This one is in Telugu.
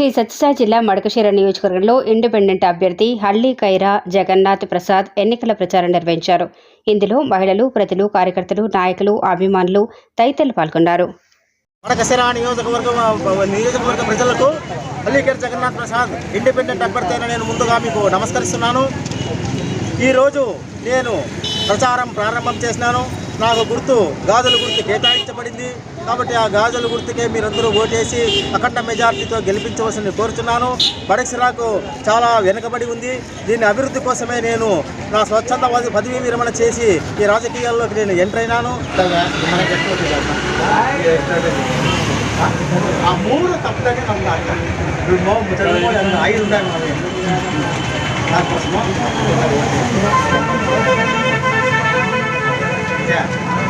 శ్రీ సత్యసాయి జిల్లా మడకశీర నియోజకవర్గంలో ఇండిపెండెంట్ అభ్యర్థి హల్లీ ఖైరా జగన్నాథ్ ప్రసాద్ ఎన్నికల ప్రచారం నిర్వహించారు. ఇందులో మహిళలు ప్రజలు కార్యకర్తలు నాయకులు అభిమానులు తదితరులు పాల్గొన్నారు. మడకశిర నియోజకవర్గం నియోజకవర్గ ప్రజలకు జగన్నాథ్ ప్రసాద్ ఇండిపెండెంట్ అభ్యర్థి అయిన నేను ముందుగా మీకు నమస్కరిస్తున్నాను. ఈరోజు నేను ప్రచారం ప్రారంభం చేసినాను. నాకు గుర్తు గాజుల గుర్తు కేటాయించబడింది. కాబట్టి ఆ గాజుల గుర్తుకే మీరందరూ ఓటేసి అఖండ మెజార్టీతో గెలిపించవలసింది కోరుచున్నాను. బడక్సిరాకు చాలా వెనుకబడి ఉంది. దీని అభివృద్ధి కోసమే నేను నా స్వచ్ఛంద పదవి పదవీ విరమణ చేసి ఈ రాజకీయాల్లోకి నేను ఎంటర్ అయినాను. ఆ మూడు తప్పదని ఐదు ఉంటాయి